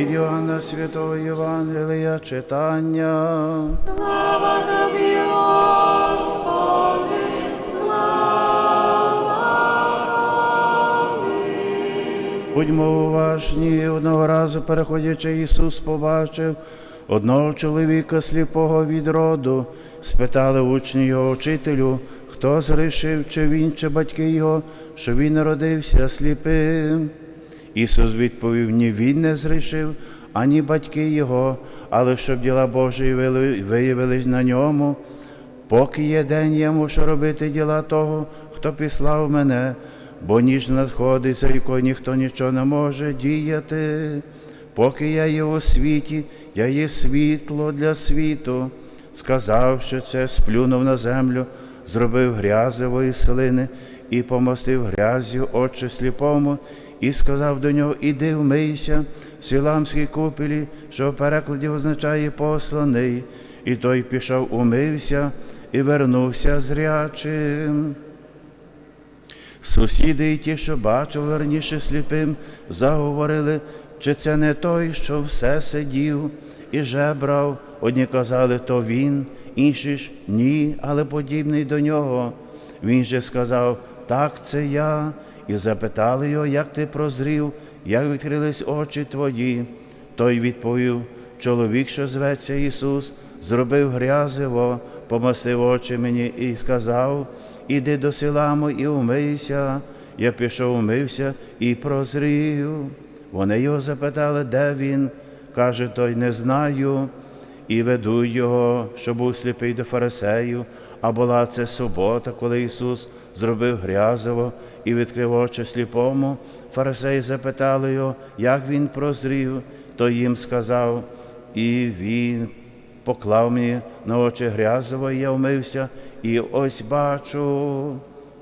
Від Йоанна Святого Євангелія читання. Слава тобі, Господи, слава Будьмо уважні, одного разу переходячи, Ісус побачив одного чоловіка сліпого від роду. Спитали учні його учителю, хто згрішив, чи він, чи батьки його, що він народився сліпим. Ісус відповів: ні він не згрішив, ані батьки його, але щоб діла Божі виявились на ньому. Поки є день, я мушу робити діла того, хто післав мене, бо ніж надходить, за якою ніхто нічого не може діяти. Поки я є у світі, я є світло для світу. Сказав, що це сплюнув на землю, зробив грязевої слини і помастив грязю очі сліпому, і сказав до нього: Іди вмийся в сіламській купелі, що в перекладі означає посланий. І той пішов, умився і вернувся зрячим. Сусіди і ті, що бачили раніше сліпим, заговорили, чи це не той, що все сидів і жебрав. Одні казали, то він, інші ж ні, але подібний до нього. Він же сказав, так, це я, і запитали його, як ти прозрів, як відкрились очі твої. Той відповів, чоловік, що зветься Ісус, зробив грязиво, помастив очі мені і сказав, іди до Силаму і умийся. Я пішов, умився і прозрів. Вони його запитали, де він. Каже той, не знаю. І ведуть його, що був сліпий до фарисеїв, а була це субота, коли Ісус зробив грязово і відкрив очі сліпому. Фарисеї запитали його, як він прозрів, той їм сказав, і він поклав мені на очі грязово, і я вмився, і ось бачу.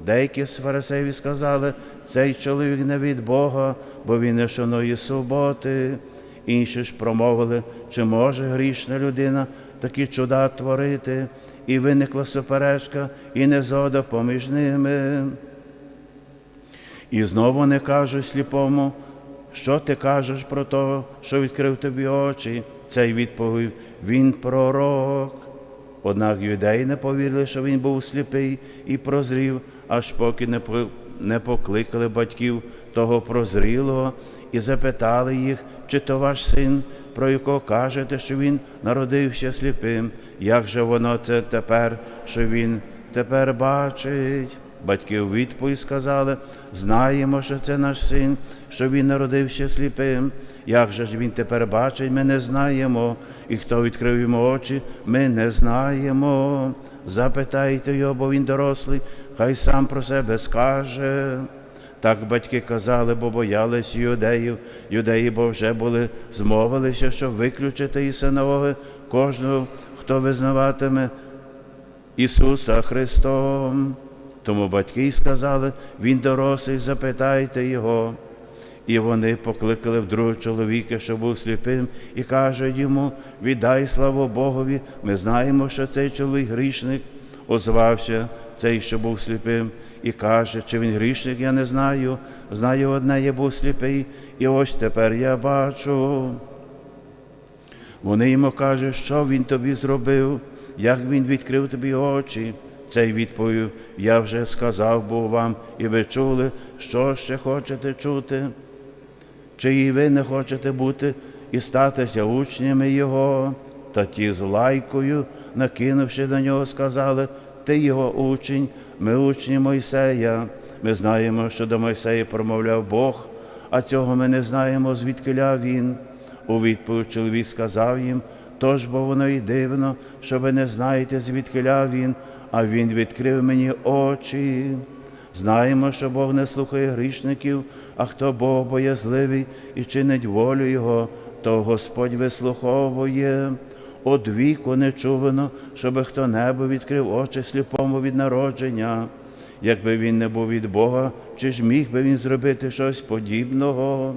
Деякі з фарисеїв сказали, цей чоловік не від Бога, бо він не шанує суботи. Інші ж промовили, чи може грішна людина такі чуда творити, і виникла суперечка, і незгода поміж ними. І знову не кажуть сліпому, що ти кажеш про того, що відкрив тобі очі. Цей відповів, він пророк. Однак юдеї не повірили, що він був сліпий і прозрів, аж поки не покликали батьків того прозрілого і запитали їх, чи то ваш син, про якого кажете, що він народився сліпим. Як же воно це тепер, що він тепер бачить? Батьки у відповідь сказали, знаємо, що це наш син, що він народився сліпим. Як же ж він тепер бачить, ми не знаємо, і хто відкрив йому очі, ми не знаємо. Запитайте його, бо він дорослий, хай сам про себе скаже. Так батьки казали, бо боялись юдеїв. Юдеї, бо вже були змовилися, щоб виключити із синагоги кожного, хто визнаватиме Ісуса Христом. Тому батьки сказали, Він дорослий, запитайте Його. І вони покликали вдруге чоловіка, що був сліпим, і кажуть йому: віддай славу Богові, ми знаємо, що цей чоловік грішник, озвався цей, що був сліпим, і каже, чи він грішник, я не знаю. Знаю одне, я був сліпий, і ось тепер я бачу. Вони йому кажуть, що він тобі зробив, як він відкрив тобі очі. Цей відповів, я вже сказав був вам, і ви чули, що ще хочете чути. Чи і ви не хочете бути і статися учнями Його? Та ті з лайкою, накинувши на нього, сказали, ти його учень, ми учні Мойсея. Ми знаємо, що до Мойсея промовляв Бог, а цього ми не знаємо, звідкиля він. У відповідь чоловік сказав їм, тож бо воно й дивно, що ви не знаєте, звідкиля він, а він відкрив мені очі. Знаємо, що Бог не слухає грішників, а хто Бог боязливий і чинить волю Його, то Господь вислуховує. От віку не чувано, щоби хто-небудь відкрив очі сліпому від народження. Якби він не був від Бога, чи ж міг би він зробити щось подібного?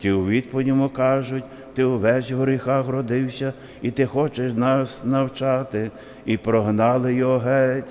Ті у відповідь йому кажуть, ти увесь в гріхах родився, і ти хочеш нас навчати, і прогнали його геть.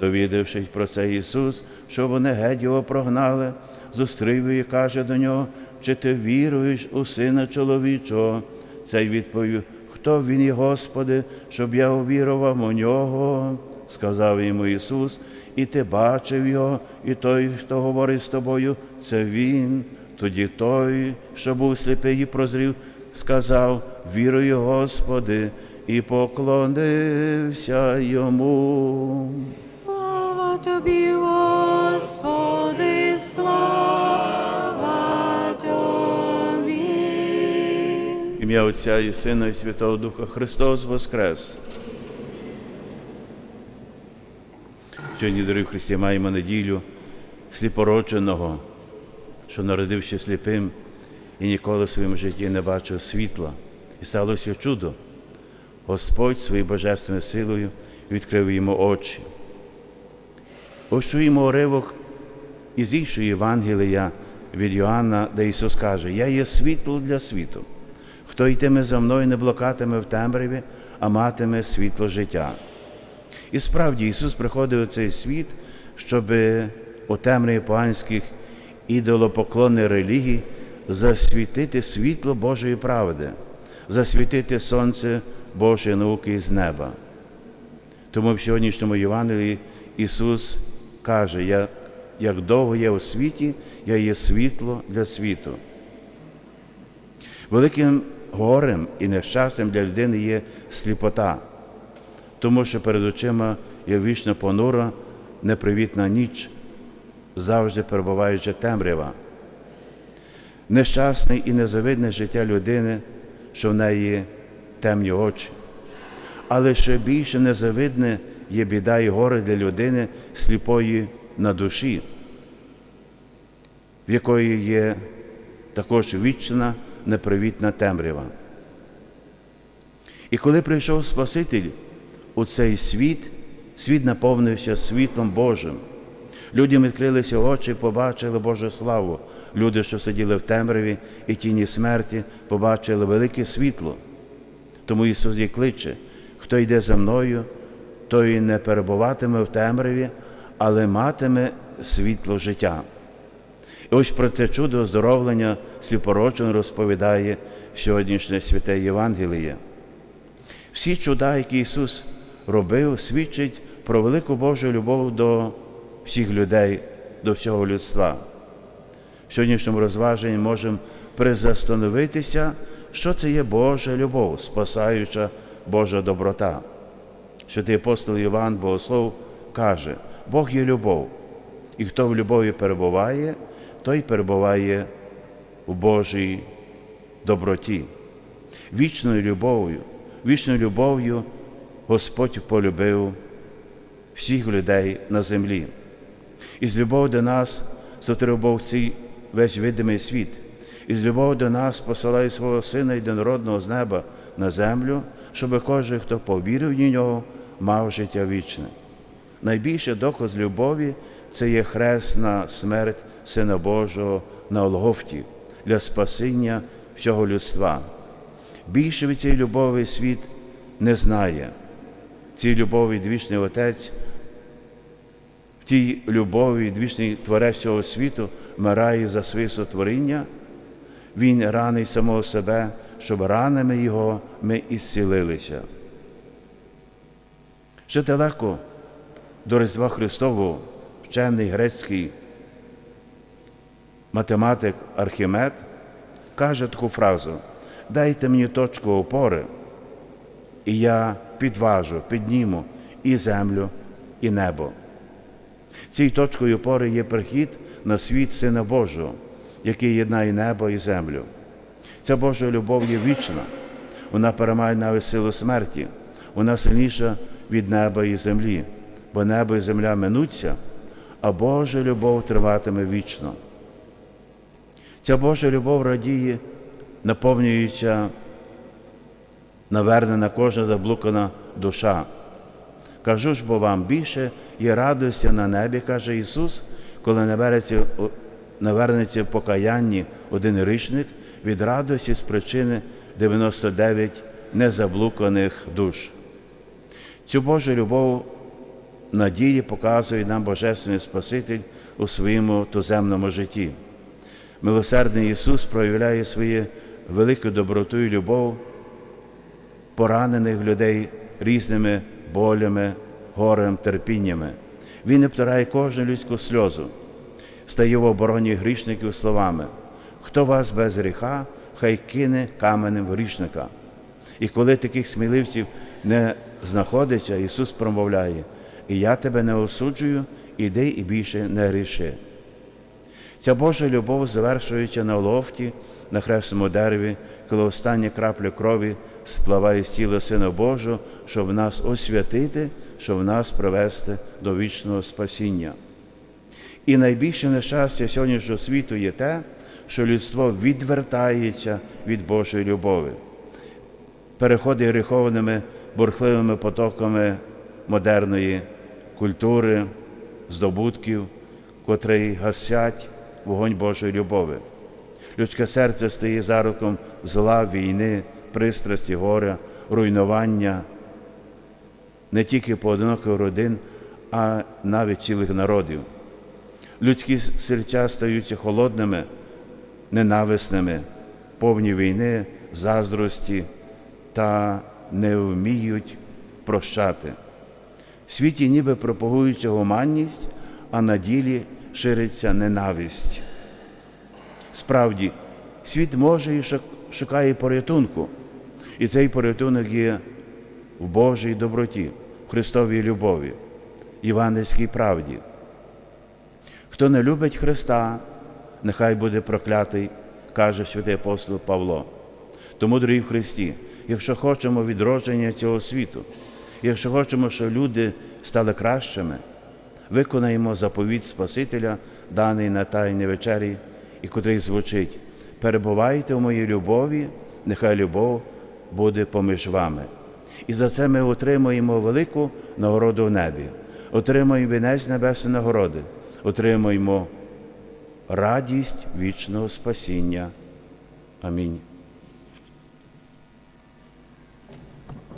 Довідавшись про це Ісус, що вони геть його прогнали, зустрів і каже до нього, чи ти віруєш у Сина чоловічого? Цей відповів, хто він є, Господи, щоб я увірував у нього? Сказав йому Ісус, і ти бачив його, і той, хто говорить з тобою, це Він. Тоді той, що був сліпий і прозрів, сказав, вірую, Господи, і поклонився йому. Слава тобі, Господи, слава Ім'я Отця і Сина, і Святого Духа Христос Воскрес. Сьогодні, дорогі Христі, маємо неділю сліпородженого, що народився сліпим і ніколи в своєму житті не бачив світла. І сталося чудо. Господь своєю божественною силою відкрив йому очі. Ось чуємо уривок із іншої Євангелія від Йоанна, де Ісус каже: Я є світло для світу. Хто йтиме за мною, не блокатиме в темряві, а матиме світло життя. І справді Ісус приходив у цей світ, щоб у темряві поганських ідолопоклонних релігій засвітити світло Божої правди, засвітити сонце Божої науки з неба. Тому в сьогоднішньому Євангелії Ісус каже, я, як довго я у світі, я є світло для світу. Великим горем і нещастям для людини є сліпота, тому що перед очима є вічно понура, непривітна ніч, завжди перебуваюча темрява. Нещасне і незавидне життя людини, що в неї темні очі. Але ще більше незавидне є біда і горе для людини сліпої на душі, в якої є також вічна непривітна темрява. І коли прийшов Спаситель у цей світ, світ наповнився світлом Божим. Людям відкрилися очі, побачили Божу славу. Люди, що сиділи в темряві і тіні смерті, побачили велике світло. Тому Ісус і кличе, хто йде за мною, той не перебуватиме в темряві, але матиме світло життя. Ось про це чудо оздоровлення сліпорочен розповідає сьогоднішнє святе Євангеліє. Всі чуда, які Ісус робив, свідчать про велику Божу любов до всіх людей, до всього людства. В сьогоднішньому розваженні можемо призастановитися, що це є Божа любов, спасаюча Божа доброта. Святий апостол Іван Богослов каже, Бог є любов, і хто в любові перебуває, той перебуває у Божій доброті. Вічною любов'ю, вічною любов'ю Господь полюбив всіх людей на землі. І з любов'ю до нас сотворив Бог цей весь видимий світ. І з любов'ю до нас посилає свого Сина єдинородного з неба на землю, щоб кожен, хто повірив в нього, мав життя вічне. Найбільший доказ любові це є хресна смерть Сина Божого на Олгофті для спасіння всього людства. Більше від цієї любові світ не знає. Цій любові двічний Отець, в тій любові двічний Творець всього світу вмирає за своє сотворіння. Він ранить самого себе, щоб ранами Його ми ісцілилися. Ще далеко до Різдва Христового вчений грецький математик Архімед каже таку фразу: дайте мені точку опори, і я підважу, підніму і землю, і небо. Цією точкою опори є прихід на світ Сина Божого, який єднає небо і землю. Ця Божа любов є вічна, вона перемагає навіть силу смерті, вона сильніша від неба і землі, бо небо і земля минуться, а Божа любов триватиме вічно. Ця Божа любов радіє, наповнююча навернена кожна заблукана душа. Кажу ж бо вам більше є радості на небі, каже Ісус, коли навернеться, навернеться в покаянні один річник від радості з причини 99 незаблуканих душ. Цю Божу любов надії показує нам Божественний Спаситель у своєму туземному житті. Милосердний Ісус проявляє свою велику доброту і любов поранених людей різними болями, горем, терпіннями. Він не втирає кожну людську сльозу, стає в обороні грішників словами. Хто вас без гріха, хай кине каменем грішника. І коли таких сміливців не знаходиться, Ісус промовляє, і я тебе не осуджую, іди і більше не гріши. Ця Божа любов завершується на лофті, на хресному дереві, коли остання крапля крові спливає з тіла Сина Божого, щоб нас освятити, щоб нас привести до вічного спасіння. І найбільше нещастя сьогоднішнього світу є те, що людство відвертається від Божої любові, переходить гріховними бурхливими потоками модерної культури, здобутків, котрі гасять вогонь Божої любові. Людське серце стає зароком зла, війни, пристрасті, горя, руйнування не тільки поодиноких родин, а навіть цілих народів. Людські серця стаються холодними, ненависними, повні війни, заздрості та не вміють прощати. В світі ніби пропагуючи гуманність, а на ділі шириться ненависть. Справді, світ може і шукає порятунку, і цей порятунок є в Божій доброті, в Христовій любові, євангельській правді. Хто не любить Христа, нехай буде проклятий, каже святий апостол Павло. Тому, дорогі в Христі, якщо хочемо відродження цього світу, якщо хочемо, щоб люди стали кращими, виконаємо заповідь Спасителя, даний на Тайній вечері, і котрий звучить: перебувайте в моїй любові, нехай любов буде поміж вами. І за це ми отримуємо велику нагороду в небі, отримуємо вінець небесної нагороди, отримуємо радість вічного спасіння. Амінь.